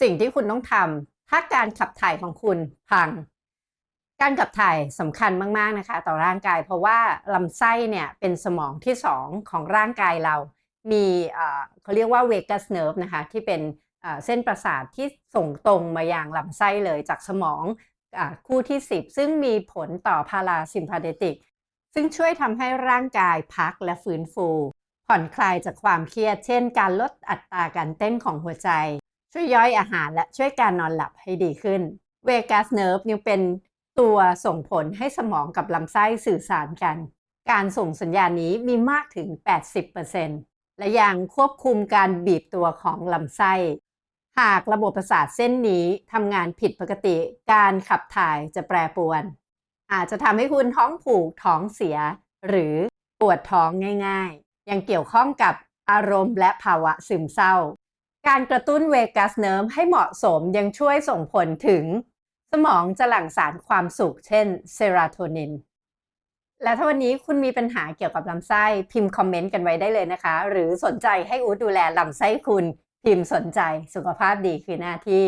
สิ่งที่คุณต้องทำถ้าการขับถ่ายของคุณพัง การขับถ่ายสำคัญมากๆนะคะ ต่อร่างกาย เพราะว่าลำไส้เนี่ยเป็นสมองที่สองของร่างกายเรา มีเขาเรียกว่าเวกัสเนิร์ฟนะคะที่เป็นเส้นประสาทที่ส่งตรงมายังลำไส้เลยจากสมองอคู่ที่ 10 ซึ่งมีผลต่อพาราซิมพาเทติก ซึ่งช่วยทำให้ร่างกายพักและฟื้นฟู ผ่อนคลายจากความเครียด เช่น การลดอัตราการเต้นของหัวใจ ช่วยย่อยอาหารและช่วยการนอนหลับให้ดีขึ้นเวกัสเนิร์ฟยังเป็นตัวส่งผลให้สมองกับลำไส้สื่อสารกัน การส่งสัญญาณนี้มีมากถึง 80%และยังควบคุมการบีบตัวของลำไส้ หากระบบประสาทเส้นนี้ทำงานผิดปกติ การขับถ่ายจะแปรปรวน อาจจะทำให้คุณท้องผูกท้องเสีย หรือปวดท้องง่าย ๆ ยังเกี่ยวข้องกับอารมณ์และภาวะซึมเศร้า การกระตุ้นเวกัสเนิร์มให้เหมาะสมยังช่วยส่งผลถึง สมองจะหลั่งสารความสุข เช่นเซโรโทนิน และถ้าวันนี้คุณมีปัญหาเกี่ยวกับลำไส้พิมพ์คอมเมนต์กันไว้ได้เลยนะคะ หรือสนใจให้อูดดูแลลำไส้คุณ พิมพ์สนใจสุขภาพดีคือหน้าที่